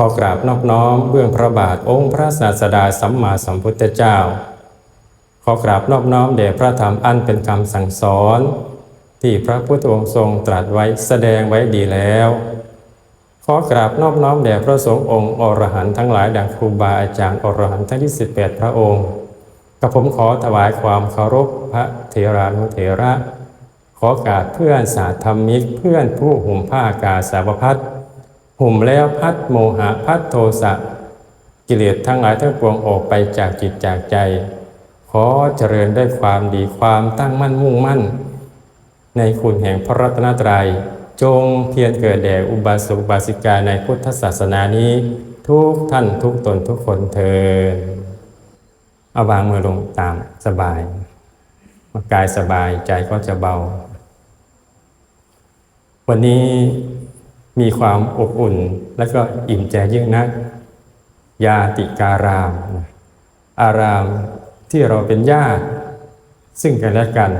ขอกราบนอบน้อมเบื้องพระบาทองค์พระศาสดาสัมมาสัมพุทธเจ้า ขอกราบนอบน้อมแด่พระธรรมอันเป็นคำสั่งสอน ที่พระพุทธองค์ทรงตรัสไว้แสดงไว้ดีแล้ว ขอกราบนอบน้อมแด่พระสงฆ์องค์อรหันต์ทั้งหลายดังครูบาอาจารย์อรหันต์ทั้ง28พระองค์กับผมขอถวายความเคารพพระเถรานุเถระ ขอกราบเพื่อนสาธรรมิกเพื่อนผู้ห่มผ้ากาสาวพัด ห่มแล้วพัดโมหะพัดโทสะกิเลสทั้งหลายทั้งปวงออกไปจากจิตจากใจ ขอเจริญได้ความดีความตั้งมั่นมุ่งมั่น ในคุณแห่งพระรัตนตรัย จงเพียรเกิดแด่อุบาสกบาสิกาในพุทธศาสนานี้ ทุกท่านทุกตนทุกคนเทินเอาวางมือลงตามสบายกายสบายใจก็จะเบา วันนี้ มีความอบอุ่น และก็อิ่มใจยิ่งนัก ยาติการาม อารามที่เราเป็นญาติ ซึ่งกันและกัน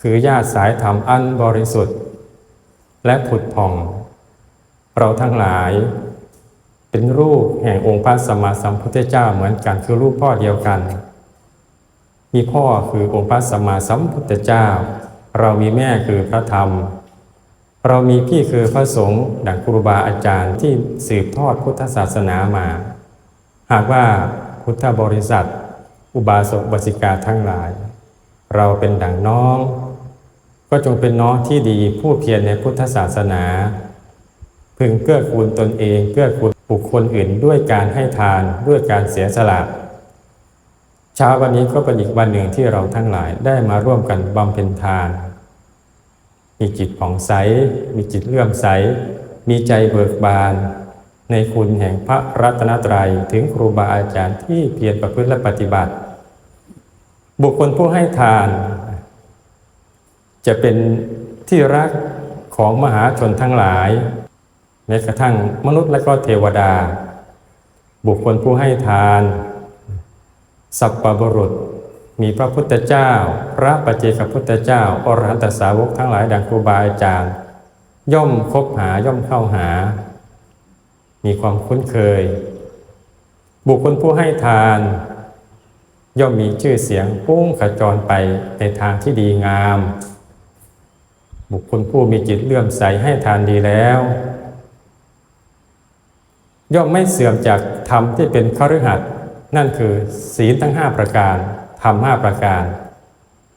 คือญาติสายธรรมอันบริสุทธิ์ และผุดผ่อง เราทั้งหลายเป็นรูปแห่งองค์พระสัมมาสัมพุทธเจ้าเหมือนกันคือรูปพ่อเดียวกัน มีพ่อคือองค์พระสัมมาสัมพุทธเจ้า เรามีแม่คือพระธรรม เรามีพี่คือพระสงฆ์ดังครูบาอาจารย์ที่สืบทอดพุทธศาสนามา หากว่าพุทธบริษัท อุบาสกบสิกาทั้งหลาย เราเป็นดังน้อง ก็จงเป็นน้องที่ดีผู้เพียรในพุทธศาสนา พึงเกื้อกูลตนเองเกื้อกูลบุคคลอื่นด้วยการให้ทานด้วยการเสียสละเช้าวันนี้ก็เป็นอีกวันหนึ่งที่เราทั้งหลายได้มาร่วมกันบำเพ็ญทาน มีจิตผ่องใส มีจิตเลื่อมใส มีใจเบิกบาน ในคุณแห่งพระรัตนตรัยถึงครูบาอาจารย์ที่เพียรประพฤติและปฏิบัติ บุคคลผู้ให้ทาน จะเป็นที่รักของมหาชนทั้งหลายแม้กระทั่งมนุษย์และก็เทวดา บุคคลผู้ให้ทาน สัพพบุรุษ มีพระพุทธเจ้า พระปัจเจกพุทธเจ้า อรหันตสาวกทั้งหลายดังครูบาอาจารย์ ย่อมคบหาย่อมเข้าหา มีความคุ้นเคย บุคคลผู้ให้ทาน ย่อมมีชื่อเสียงพุ่งขจรไปในทางที่ดีงาม บุคคลผู้มีจิตเลื่อมใสให้ทานดีแล้ว ย่อมไม่เสื่อมจากธรรมที่เป็นคฤหัสถ์นั่นคือศีลทั้ง5ประการ ธรรมห้าประการ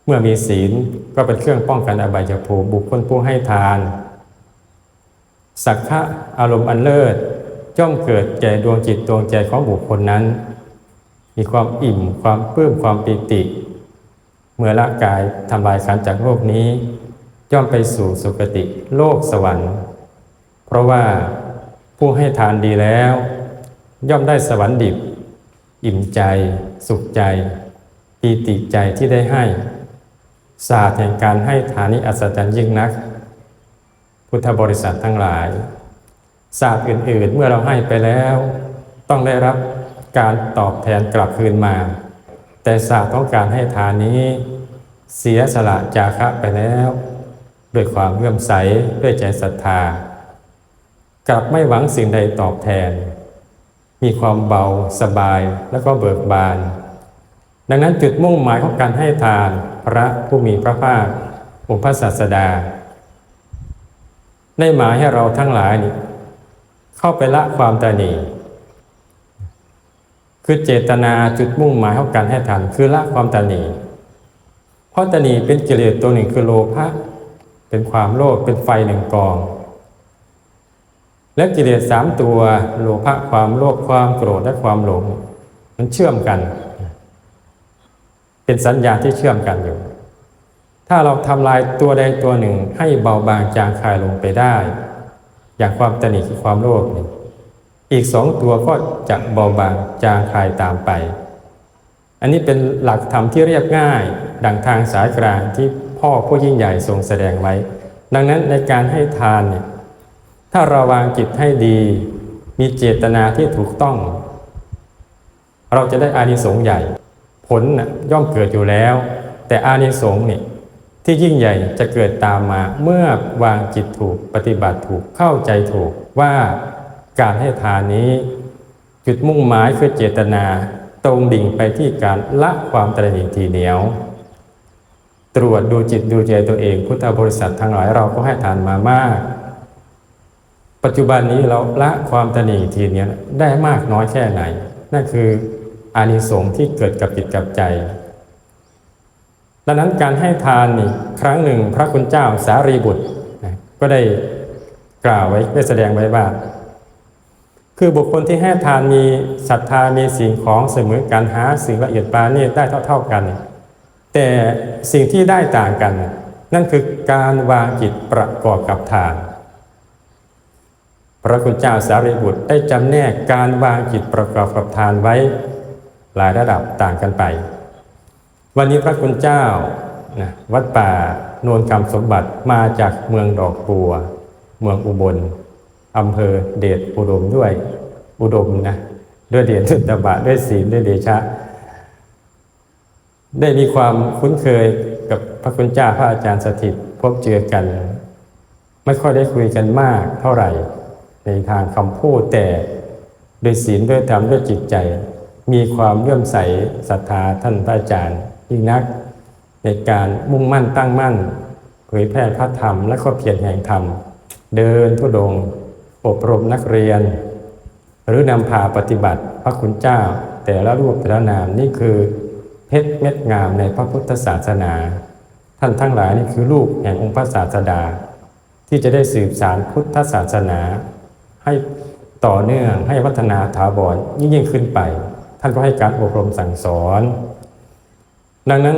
เมื่อมีศีลก็เป็นเครื่องป้องกันอบายภูมิบุคคลผู้ให้ทาน สักขะอารมณ์อันเลิศย่อมเกิดแก่ดวงจิตดวงใจของบุคคลนั้น มีความอิ่มความปลื้มความปิติ เมื่อละกายทำลายขันจากโลกนี้ ย่อมไปสู่สุคติโลกสวรรค์ เพราะว่าผู้ให้ทานดีแล้ว ย่อมได้สวรรค์ดิบ อิ่มใจ สุขใจ ปีติใจที่ได้ให้ ศาสตร์แห่งการให้ทานนี้อัศจรรย์ยิ่งนัก พุทธบริษัททั้งหลาย ศาสตร์อื่นๆ เมื่อเราให้ไปแล้ว ต้องได้รับการตอบแทนกลับคืนมา แต่ศาสตร์ของการให้ทานนี้ เสียสละจาคะไปแล้ว ด้วยความเลื่อมใสด้วยใจศรัทธา กลับไม่หวังสิ่งใดตอบแทน มีความเบาสบายแล้วก็เบิกบาน ดังนั้นจุดมุ่งหมายของการให้ทานพระผู้มีพระภาคองค์พระศาสดา ได้หมายให้เราทั้งหลายนี่เข้าไปละความตนีคือเจตนาจุดมุ่งหมายของการให้ทานคือละความตนีเพราะตนีเป็นกิเลสตัวหนึ่งคือโลภะเป็นความโลภเป็นไฟหนึ่งกอง และกิเลสสามตัวโลภะความโลภความโกรธและความหลงมันเชื่อมกัน เป็นสัญญาที่เชื่อมกันอยู่ ถ้าเราทำลายตัวใดตัวหนึ่งให้เบาบางจางคายลงไปได้ อย่างความตนีคือความโลภนี่อีกสองตัวก็จะเบาบางจางคายตามไป อันนี้เป็นหลักธรรมที่เรียบง่าย ดังทางสายกลางที่พ่อผู้ยิ่งใหญ่ทรงแสดงไว้ ดังนั้นในการให้ทานเนี่ยถ้าเราวางจิตให้ดี มีเจตนาที่ถูกต้อง เราจะได้อานิสงส์ใหญ่ ผลน่ะย่อมเกิดอยู่แล้ว แต่อานิสงส์นี่ที่ยิ่งใหญ่จะเกิดตามมาเมื่อวางจิตถูกปฏิบัติถูกเข้าใจถูกว่าการให้ทานนี้ จุดมุ่งหมายคือเจตนาตรงดิ่งไปที่การละความตระหนี่ทีเหนียว ตรวจดูจิตดูใจตัวเอง พุทธบริษัททั้งหลายเราก็ให้ทานมามาก ปัจจุบันนี้เราละความตระหนี่ทีเหนียวได้มากน้อยแค่ไหน นั่นคือ อานิสงส์ที่เกิดกับจิตกับใจ ดังนั้นการให้ทานนี่ครั้งหนึ่งพระคุณเจ้าสารีบุตรก็ได้กล่าวไว้ได้แสดงไว้ว่า คือบุคคลที่ให้ทานมีศรัทธามีสิ่งของเสมอการหาสิ่งละเอียดปราณีตได้เท่า ๆกัน แต่สิ่งที่ได้ต่างกัน นั่นคือการวางจิตประกอบกับทาน พระคุณเจ้าสารีบุตรได้จำแนกการวางจิตประกอบกับทานไว้ หลายระดับต่างกันไป วันนี้พระคุณเจ้านะวัดป่าโนนคำสมบัติมาจากเมืองดอกบัว เมืองอุบลอำเภอเดชอุดมด้วยอุดมนะด้วยเดชสุตบะด้วยศีลด้วยเดชะ ได้มีความคุ้นเคยกับพระคุณเจ้าพระอาจารย์สถิตพบเจอกัน ไม่ค่อยได้คุยกันมากเท่าไหร่ในทางคำพูดแต่ด้วยศีลด้วยธรรมด้วยจิตใจ มีความเลื่อมใสศรัทธาท่านพระอาจารย์ยิ่งนัก ในการมุ่งมั่นตั้งมั่น เผยแพร่พระธรรมและก็เพียรแห่งธรรม เดินทุดง อบรมนักเรียน หรือนำพาปฏิบัติพระคุณเจ้า แต่ละรูปแต่ละนามนี่คือเพชรเม็ดงามในพระพุทธศาสนา ท่านทั้งหลายนี่คือลูกแห่งองค์พระศาสดา ที่จะได้สืบสารพุทธศาสนา ให้ต่อเนื่องให้วัฒนาถาวรยิ่งยิ่งขึ้นไป ท่านก็ให้การอบรมสั่งสอน ดังนั้น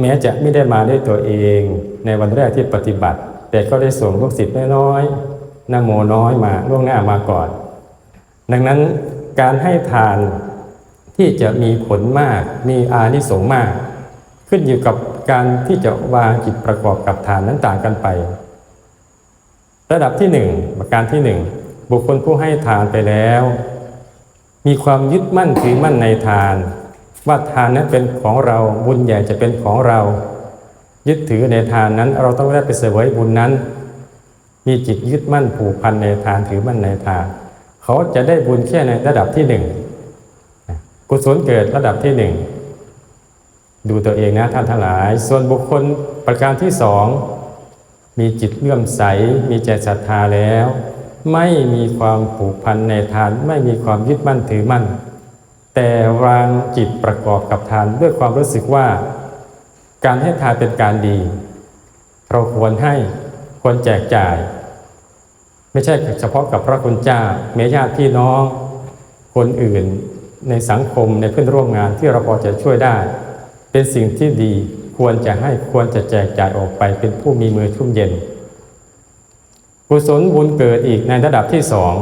แม้จะไม่ได้มาด้วยตัวเองในวันแรกที่ปฏิบัติ แต่ก็ได้ส่งลูกศิษย์น้อยๆนโมน้อยมาล่วงหน้ามาก่อน ดังนั้นการให้ทานที่จะมีผลมากมีอานิสงส์มาก ขึ้นอยู่กับการที่จะวางจิตประกอบกับทานนั้นต่างกันไป ระดับที่หนึ่งประการที่หนึ่งบุคคลผู้ให้ทานไปแล้ว มีความยึดมั่นถือมั่นในทาน ว่าทานนั้นเป็นของเราบุญใหญ่จะเป็นของเรา ยึดถือในทานนั้น เราต้องได้ไปเสวยบุญนั้น มีจิตยึดมั่นผูกพันในทานถือมั่นในทาน เขาจะได้บุญแค่ในระดับที่หนึ่งกุศลเกิดระดับที่หนึ่งดูตัวเองนะท่านทั้งหลาย ส่วนบุคคลประการที่สองมีจิตเลื่อมใสมีใจศรัทธาแล้ว ไม่มีความผูกพันในทาน ไม่มีความยึดมั่นถือมั่น แต่วางจิตประกอบกับทานด้วยความรู้สึกว่า การให้ทานเป็นการดี เราควรให้ควรแจกจ่าย ไม่ใช่เฉพาะกับพระคุณเจ้าเมญาติพี่น้อง คนอื่นในสังคมในเพื่อนร่วมงานที่เราพอจะช่วยได้ เป็นสิ่งที่ดีควรจะให้ควรจะแจกจ่ายออกไปเป็นผู้มีมือชุ่มเย็น กุศลบุญเกิดอีกในระดับที่สอง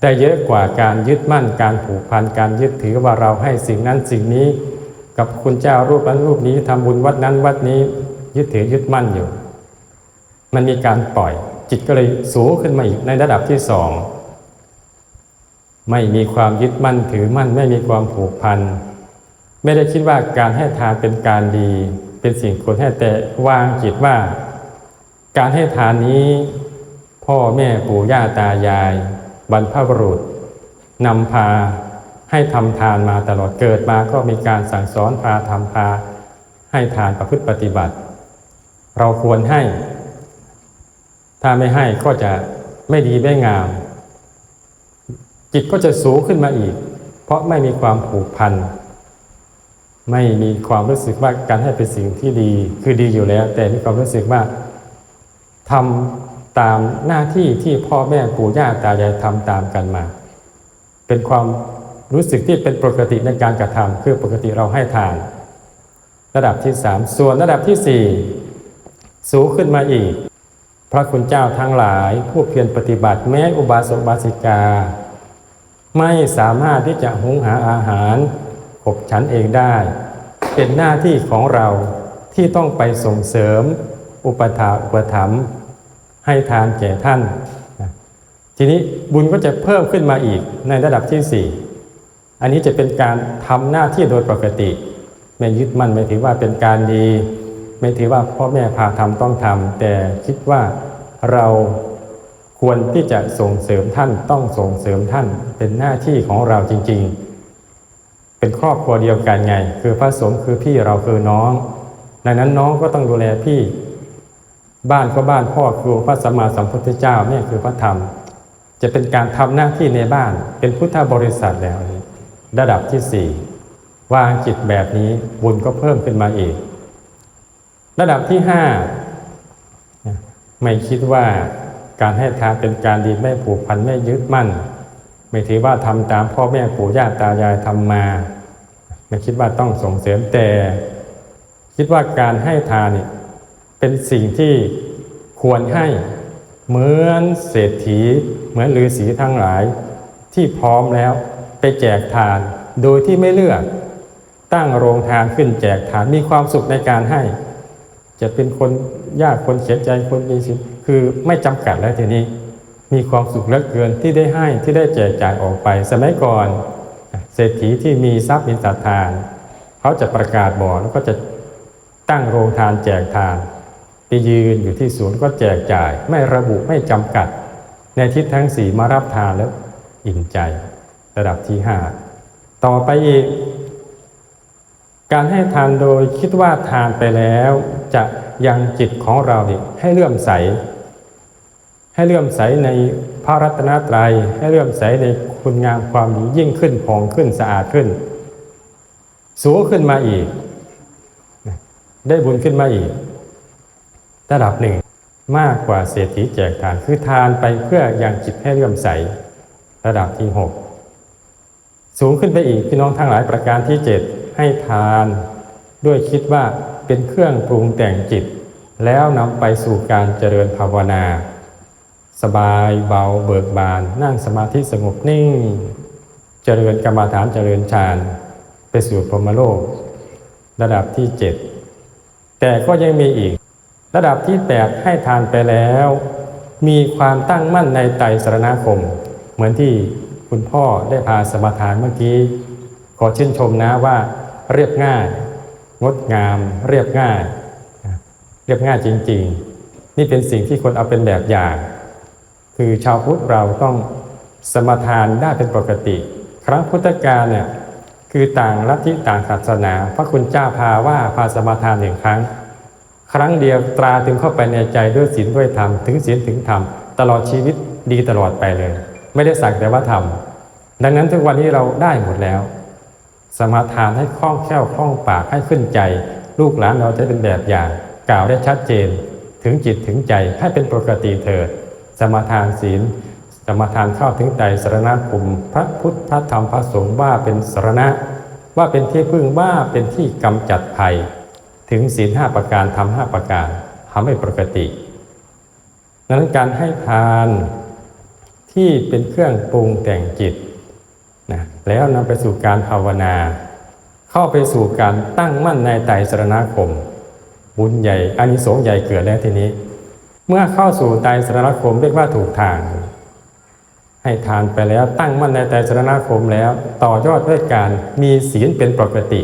ได้เยอะกว่าการยึดมั่นการผูกพันการยึดถือว่าเราให้สิ่งนั้นสิ่งนี้ กับคุณเจ้ารูปนั้นรูปนี้ทำบุญวัดนั้นวัดนี้ยึดถือยึดมั่นอยู่ มันมีการปล่อย จิตก็เลยสูงขึ้นมาอีกในระดับที่สองไม่มีความยึดมั่นถือมั่นไม่มีความผูกพันไม่ได้คิดว่าการให้ทานเป็นการดี เป็นสิ่งควรให้แต่วางจิตว่า การให้ทานนี้ พ่อแม่ปู่ย่าตายาย บรรพบุรุษนำพาให้ทำทานมาตลอดเกิดมาก็มีการสั่งสอนพาทำพา ให้ทานประพฤติปฏิบัติ เราควรให้ ถ้าไม่ให้ก็จะไม่ดีไม่งาม จิตก็จะสูงขึ้นมาอีก เพราะไม่มีความผูกพัน ไม่มีความรู้สึกว่าการให้เป็นสิ่งที่ดีคือดีอยู่แล้ว แต่มีความรู้สึกว่าทำ ตามหน้าที่ที่พ่อแม่ปู่ย่าตายายทำตามกันมา เป็นความรู้สึกที่เป็นปกติในการกระทำคือปกติเราให้ทาน ระดับที่สามส่วนระดับที่สี่สูงขึ้นมาอีก พระคุณเจ้าทั้งหลาย ผู้เพียรปฏิบัติแม้อุบาสกบาสิกา ไม่สามารถที่จะหุงหาอาหารขบฉันเองได้ เป็นหน้าที่ของเราที่ต้องไปส่งเสริม อุปถาอุปถัมภ์ ให้ทานแก่ท่าน ทีนี้บุญก็จะเพิ่มขึ้นมาอีกในระดับที่สี่อันนี้จะเป็นการทำหน้าที่โดยปกติ ไม่ยึดมั่นไม่ถือว่าเป็นการดี ไม่ถือว่าพ่อแม่พาทำต้องทำแต่คิดว่าเราควรที่จะส่งเสริมท่านต้องส่งเสริมท่านเป็นหน้าที่ของเราจริง ๆ เป็นครอบครัวเดียวกันไง คือพระสงฆ์คือพี่เราคือน้อง ดังนั้นน้องก็ต้องดูแลพี่ บ้านก็บ้านพ่อคือพระสัมมาสัมพุทธเจ้าเนี่ยคือพระธรรม จะเป็นการทำหน้าที่ในบ้านเป็นพุทธบริษัทแล้วระดับที่สี่วางจิตแบบนี้บุญก็เพิ่มขึ้นมาอีก ระดับที่ห้าไม่คิดว่าการให้ทานเป็นการดีไม่ผูกพันไม่ยึดมั่น ไม่ถือว่าทำตามพ่อแม่ปู่ย่าตายายทำมา ไม่คิดว่าต้องส่งเสริมแต่ คิดว่าการให้ทานเนี่ย เป็นสิ่งที่ควรให้เหมือนเศรษฐี เหมือนฤาษีทั้งหลาย ที่พร้อมแล้วไปแจกทานโดยที่ไม่เลือก ตั้งโรงทานขึ้นแจกทานมีความสุขในการให้ จะเป็นคนยากคนเสียใจคนมีสิทคือไม่จำกัดแล้วทีนี้ มีความสุขเหลือเกินที่ได้ให้ที่ได้แจกจ่ายออกไป สมัยก่อนเศรษฐีที่มีทรัพย์มีศรัทาน เขาจะประกาศบอกแล้วก็จะตั้งโรงทานแจกทาน ไปยืนอยู่ที่ศูนย์ก็แจกจ่าย ไม่ระบุไม่จำกัด ในทิศทั้งสี่มารับทานแล้วอิ่มใจ ระดับที่ห้าต่อไปอีก การให้ทานโดยคิดว่าทานไปแล้ว จะยังจิตของเราเนี่ยให้เลื่อมใส ให้เลื่อมใสในพระรัตนตรัยให้เลื่อมใสในคุณงามความดียิ่งขึ้นผ่องขึ้นสะอาดขึ้น สูงขึ้นมาอีก ได้บุญขึ้นมาอีก ระดับหนึ่งมากกว่าเศรษฐีแจกทานคือทานไปเพื่อยังจิตให้เลื่อมใส ระดับที่หกสูงขึ้นไปอีกพี่น้องทั้งหลายประการที่เจ็ดให้ทานด้วยคิดว่าเป็นเครื่องปรุงแต่งจิต แล้วนำไปสู่การเจริญภาวนา สบายเบาเบิกบาน นั่งสมาธิสงบนิ่ง เจริญกรรมาฐานเจริญฌานไปสู่พรหมโลก ระดับที่เจ็ดแต่ก็ยังมีอีก ระดับที่แปดให้ทานไปแล้ว มีความตั้งมั่นในไตรสรณคม เหมือนที่คุณพ่อได้พาสมทานเมื่อกี้ ขอชื่นชมนะว่า เรียบง่าย งดงาม เรียบง่าย เรียบง่ายจริง ๆ นี่เป็นสิ่งที่คนเอาเป็นแบบอย่าง คือชาวพุทธเราต้องสมทานได้เป็นปกติ ครั้งพุทธกาลเนี่ยคือต่างลัทธิต่างศาสนา พระคุณเจ้าพาว่าพาสมทานหนึ่งครั้ง ครั้งเดียวตราถึงเข้าไปในใจด้วยศีลด้วยธรรมถึงศีลถึงธรรมตลอดชีวิตดีตลอดไปเลย ไม่ได้สักแต่ว่าทำดังนั้นทุกวันนี้เราได้หมดแล้ว สมาทานให้คล่องแคล่วคล่องปากให้ขึ้นใจ ลูกหลานเราจะเป็นแบบอย่าง กล่าวได้ชัดเจน ถึงจิตถึงใจให้เป็นปกติเถิด สมาทานศีล สมาทานเข้าถึงใจสารณคมพระพุทธพระธรรมพระสงฆ์ว่าเป็นสารณะ ว่าเป็นที่พึ่งว่าเป็นที่กำจัดภัย ถึงศีลห้าประการทำห้าประการทำให้ปกติดังนั้นการให้ทานที่เป็นเครื่องปรุงแต่งจิตนะแล้วนำไปสู่การภาวนา เข้าไปสู่การตั้งมั่นในไตรสรณคม บุญใหญ่อานิสงส์ใหญ่เกิดแล้วทีนี้ เมื่อเข้าสู่ไตรสรณคมเรียกว่าถูกทางให้ทานไปแล้วตั้งมั่นในไตรสรณคมแล้ว ต่อยอดด้วยการมีศีลเป็นปกติ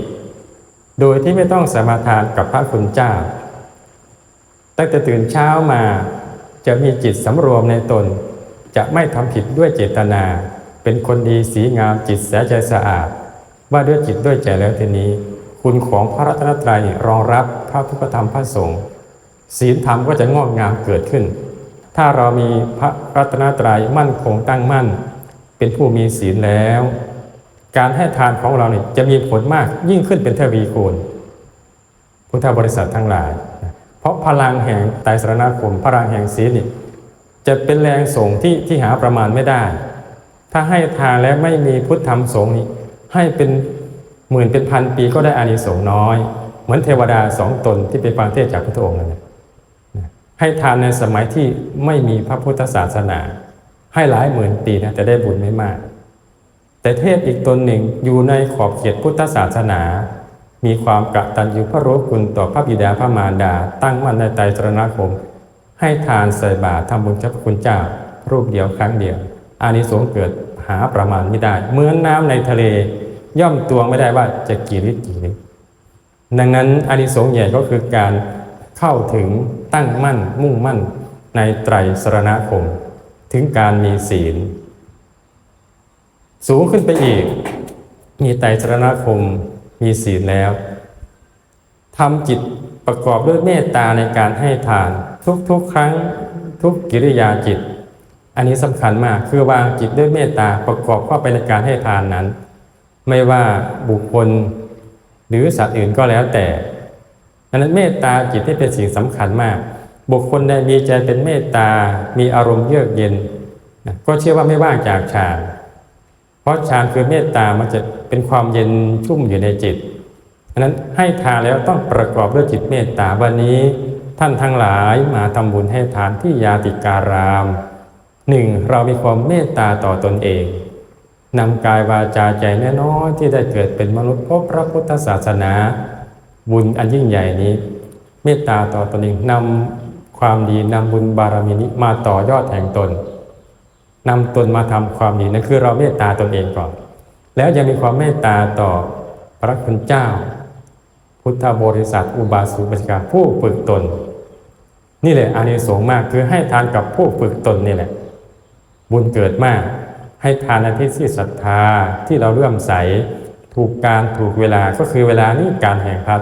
โดยที่ไม่ต้องสมาทานกับพระคุณเจ้า ตั้งแต่ตื่นเช้ามาจะมีจิตสำรวมในตน จะไม่ทำผิดด้วยเจตนา เป็นคนดีสีงามจิตแสใจสะอาด ว่าด้วยจิตด้วยใจแล้วทีนี้ คุณของพระรัตนตรัยรองรับพระพุทธธรรมพระสงฆ์ศีลธรรมก็จะงอกงามเกิดขึ้น ถ้าเรามีพระรัตนตรัยมั่นคงตั้งมั่น เป็นผู้มีศีลแล้ว การให้ทานของเราเนี่ยจะมีผลมากยิ่งขึ้นเป็นทวีคูณพุทธบริษัททั้งหลาย เพราะพลังแห่งไตรสรณคมพลังแห่งศีลนี่จะเป็นแรงส่งที่ที่หาประมาณไม่ได้ ถ้าให้ทานแล้วไม่มีพุทธธรรมสงฆ์นี่ให้เป็นหมื่นเป็นพันปีก็ได้อานิสงส์น้อย เหมือนเทวดาสองตนที่ไปฟังเทศจากพระองค์นั่นแหละให้ทานในสมัยที่ไม่มีพระพุทธศาสนา ให้หลายหมื่นปีนะแต่ได้บุญไม่มาก แต่เทพอีกตนหนึ่งอยู่ในขอบเขตพุทธศาสนา มีความกระตัญญูพระรู้คุณต่อพระบิดาพระมารดา ตั้งมั่นในไตรสรณคม ให้ทานใส่บาตรทำบุญเจ้าคุณเจ้า รูปเดียวครั้งเดียวอานิสงส์เกิดหาประมาณไม่ได้ เหมือนน้ำในทะเล ย่อมตวงไม่ได้ว่าจะกี่ลิตรกี่ลิตรดังนั้นอานิสงส์ใหญ่ก็คือการเข้าถึงตั้งมั่นมุ่งมั่นในไตรสรณคม ถึงการมีศีล สูงขึ้นไปอีก มีไตรสรณคม มีศีลแล้วทำจิตประกอบด้วยเมตตาในการให้ทาน ทุกๆครั้งทุกกิริยาจิต อันนี้สำคัญมากคือวางจิตด้วยเมตตาประกอบเข้าไปในการให้ทานนั้น ไม่ว่าบุคคลหรือสัตว์อื่นก็แล้วแต่ดังนั้นเมตตาจิตที่เป็นสิ่งสำคัญมาก บุคคลใดมีใจเป็นเมตตา มีอารมณ์เยือกเย็น ก็เชื่อว่าไม่ว่างจากฌาน เพราะฌานคือเมตตามันจะเป็นความเย็นชุ่มอยู่ในจิตดังนั้นให้ทานแล้วต้องประกอบด้วยจิตเมตตาวันนี้ ท่านทั้งหลายมาทำบุญให้ทานที่ยาติการามหนึ่งเรามีความเมตตาต่อตนเองนำกายวาจาใจแน่น้อยที่ได้เกิดเป็นมนุษย์พบพระพุทธศาสนา บุญอันยิ่งใหญ่นี้ เมตตาต่อตนเองนำความดีนำบุญบารมีนี้มาต่อยอดแห่งตน นำตนมาทำความดีนั่นคือเราเมตตาตนเองก่อน แล้วยังมีความเมตตาต่อพระคุณเจ้า พุทธบริษัท อุบาสกอุบาสิกาผู้ฝึกตน นี่แหละอานิสงส์มากคือให้ทานกับผู้ฝึกตนนี่แหละ บุญเกิดมากให้ทานในที่ที่ศรัทธาที่เราเลื่อมใส ถูกการถูกเวลาก็คือเวลานี้การแห่งพัด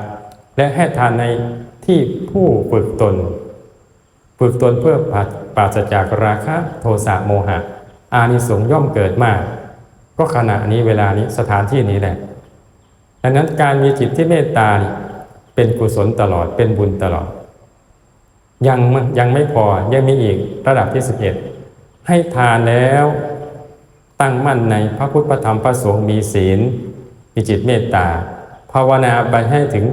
และให้ทานในที่ผู้ฝึกตน ฝึกตนเพื่อปรา ปราศจากราคะโทสะโมหะ อานิสงส์ย่อมเกิดมาก ก็ขณะนี้เวลานี้สถานที่นี้แหละดังนั้นการมีจิตที่เมตตาเป็นกุศลตลอดเป็นบุญตลอด ยังยังไม่พอยังมีอีกระดับที่ 11 ให้ทานแล้วตั้งมั่นในพระพุทธธรรมพระสงฆ์มีศีล มีจิตเมตตา ภาวนาไปให้ถึง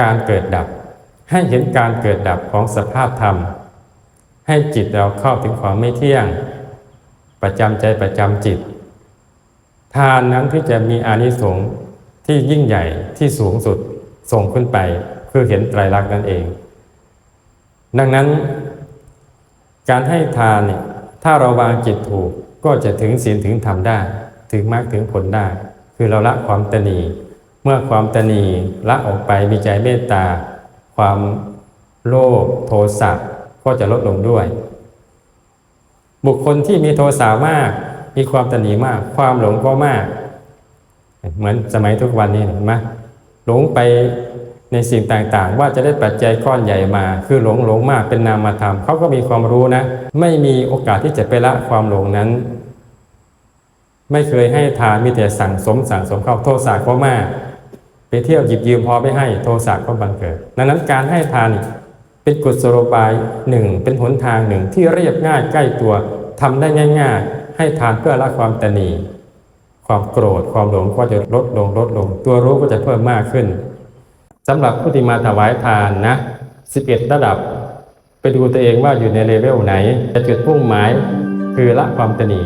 การเกิดดับ ให้เห็นการเกิดดับของสภาพธรรม ให้จิตเราเข้าถึงความไม่เที่ยง ประจำใจประจำจิต ทานนั้นที่จะมีอานิสงส์ที่ยิ่งใหญ่ที่สูงสุดส่งขึ้นไป คือเห็นไตรลักษณ์นั่นเอง ดังนั้นการให้ทานเนี่ยถ้าเราวางจิตถูกก็จะถึงศีลถึงธรรมได้ ถึงมรรคถึงผลได้ คือเราละความตนีเมื่อความตนีละออกไปมีใจเมตตา ความโลภโทสะ ก็จะลดลงด้วย บุคคลที่มีโทสะมาก มีความตนีมาก ความหลงก็มาก เหมือนสมัยทุกวันนี้เห็นไหมหลงไปในสิ่งต่างๆ ว่าจะได้ปัจจัยก้อนใหญ่มา คือหลงหลงมากเป็นนามธรรมเขาก็มีความรู้นะ ไม่มีโอกาสที่จะไปละความหลงนั้น ไม่เคยให้ทานมีแต่สั่งสมสั่งสมเข้าโทสะก็มาก ไปเที่ยวหยิบยืมพอไม่ให้โทสะก็บังเกิด ดังนั้นการให้ทาน เป็นกุศโลบายหนึ่งเป็นหนทางหนึ่งที่เรียบง่ายใกล้ตัวทำได้ง่าย ๆ ให้ทานเพื่อละความตนีความโกรธความหลงก็จะลดลงลดลง ตัวรู้ก็จะเพิ่มมากขึ้นสำหรับผู้ที่มาถวายทานนะ 11 ระดับ ไปดูตัวเองว่าอยู่ในเลเวลไหนจะจุดพุ่งหมายคือละความตนี